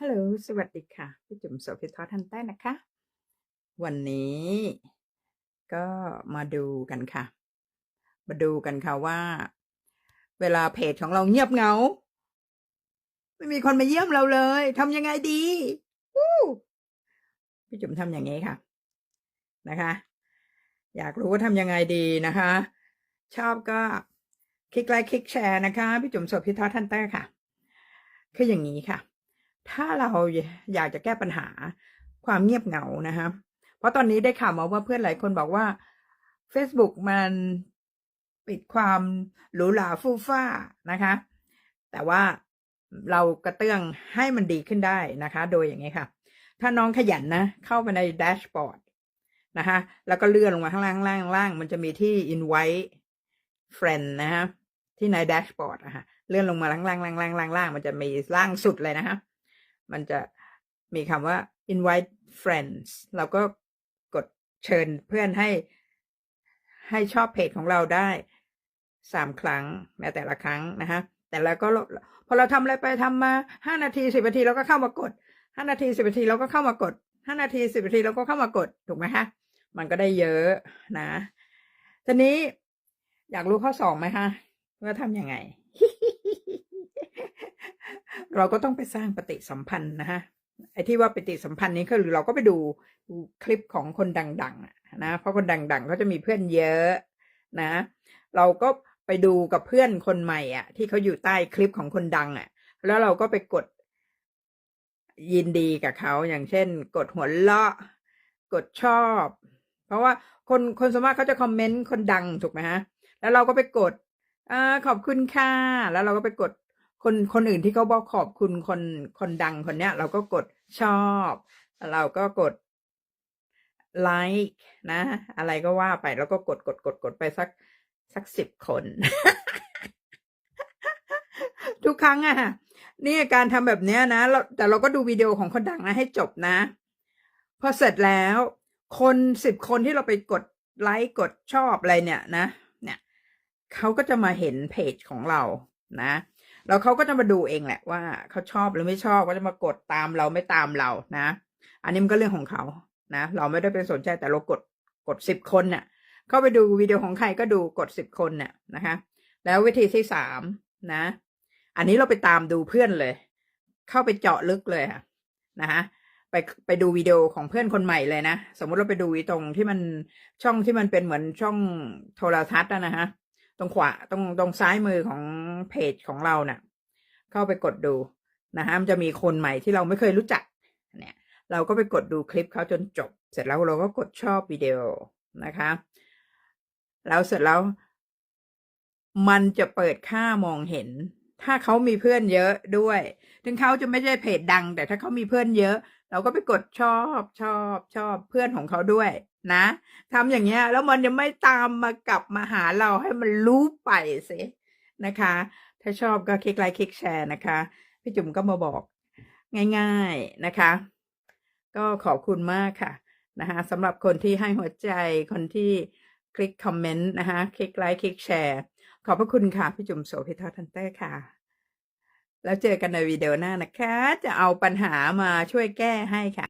ฮัลโหล สวัสดีค่ะ พี่จุ๋มโสภิทอทันใต้นะคะ วันนี้ก็มาดูกันค่ะ มาดูกันค่ะว่า เวลาเพจของเราเงียบเงา ไม่มีคนมาเยี่ยมเราเลยทำยังไงดีพี่จุ๋มทำอย่างนี้ค่ะ นะคะ อยากรู้ว่าทำยังไงดีนะคะ ชอบก็คลิกไลค์คลิกแชร์นะคะ พี่จุ๋มโสภิทอทันใต้ค่ะ คืออย่างนี้ค่ะ ถ้าเราอยากจะแก้ปัญหาความเงียบเหงานะคะเพราะตอนนี้ได้ข่าวมาว่าเพื่อนหลายคนบอกว่า Facebook มันปิดความหรูหราฟู่ฟ้านะคะ แต่ว่าเรากระเตื้องให้มันดีขึ้นได้นะคะ โดยอย่างนี้ค่ะ ถ้าน้องขยันนะ เข้าไปในแดชบอร์ดนะคะแล้วก็เลื่อนลงมาข้างล่างล่างล่างมันจะมีที่ invite friend นะคะที่ในแดชบอร์ดนะคะเลื่อนลงมาล่างล่างล่างล่างล่างล่างมันจะมีล่างสุดเลยนะคะ มันจะมีคำว่า invite friends เราก็กดเชิญเพื่อนให้ให้ชอบเพจของเราได้สามครั้งแม้แต่ละครั้งนะคะแต่แล้วก็พอเราทำอะไรไปทำมาห้านาทีสิบนาทีเราก็เข้ามากดห้านาทีสิบนาทีเราก็เข้ามากดห้านาทีสิบนาทีเราก็เข้ามากดถูกไหมคะมันก็ได้เยอะนะทีนี้อยากรู้ข้อสองไหมคะว่าทำยังไง เราก็ต้องไปสร้างปฏิสัมพันธ์นะฮะไอ้ที่ว่าปฏิสัมพันธ์นี้คือเราก็ไปดูคลิปของคนดังๆนะเพราะคนดังๆเขาจะมีเพื่อนเยอะนะ เราก็ไปดูกับเพื่อนคนใหม่อะ ที่เขาอยู่ใต้คลิปของคนดังอะ แล้วเราก็ไปกดยินดีกับเขาอย่างเช่น กดหัวเราะ กดชอบ เพราะว่าคนคนสมมติเขาจะคอมเมนต์คนดังถูกไหมฮะ แล้วเราก็ไปกดอขอบคุณค่ะ แล้วเราก็ไปกด คนคนอื่นที่เขาบอกขอบคุณคนคนดังคนเนี้ย เราก็กดชอบ เราก็กดไลค์นะ อะไรก็ว่าไปแล้วก็กดกดกดกดไปสักสักสิบคน ทุกครั้งอะนี่การทำแบบเนี้ยนะแต่เราก็ดูวิดีโอของคนดังนะให้จบนะ พอเสร็จแล้ว คนสิบคนที่เราไปกดไลค์กดชอบอะไรเนี่ยนะ เนี่ยเขาก็จะมาเห็นเพจของเรานะ แล้วเขาก็จะมาดูเองแหละว่าเขาชอบหรือไม่ชอบก็จะมากดตามเราไม่ตามเรานะ อันนี้มันก็เรื่องของเขานะ เราไม่ได้ไปสนใจแต่เรากดกดสิบคนเนี่ยเข้าไปดูวิดีโอของใครก็ดูกดสิบคนเนี่ยนะคะ แล้ววิธีที่สามนะ อันนี้เราไปตามดูเพื่อนเลย เข้าไปเจาะลึกเลยค่ะนะคะไปไปดูวิดีโอของเพื่อนคนใหม่เลยนะ สมมุติเราไปดูตรงที่มันช่องที่มันเป็นเหมือนช่องโทรทัศน์นะฮะ ตรงขวาตรงตรงซ้ายมือของเพจของเราเนะ่ะ เข้าไปกดดูนะฮะมันจะมีคนใหม่ที่เราไม่เคยรู้จักเนี่ย เราก็ไปกดดูคลิปเขาจนจบ เสร็จแล้วเราก็กดชอบวิดีโอนะคะ แล้วเสร็จแล้ว มันจะเปิดค่ามองเห็น ถ้าเขามีเพื่อนเยอะด้วย ถึงเขาจะไม่ใช่เพจดัง แต่ถ้าเขามีเพื่อนเยอะ เราก็ไปกดชอบชอบชอบเพื่อนของเขาด้วยนะทำอย่างเงี้ยแล้วมันจะไม่ตามมากลับมาหาเราให้มันรู้ไปสินะคะ ถ้าชอบก็คลิกไลค์คลิกแชร์นะคะพี่จุ๋มก็มาบอกง่าย ๆนะคะ ก็ขอบคุณมากค่ะนะคะสำหรับคนที่ให้หัวใจคนที่คลิกคอมเมนต์นะคะคลิกไลค์คลิกแชร์ขอบพระคุณค่ะพี่จุ๋มโสภิทอทันเต้ค่ะ แล้วเจอกันในวิดีโอหน้านะคะ จะเอาปัญหามาช่วยแก้ให้ค่ะ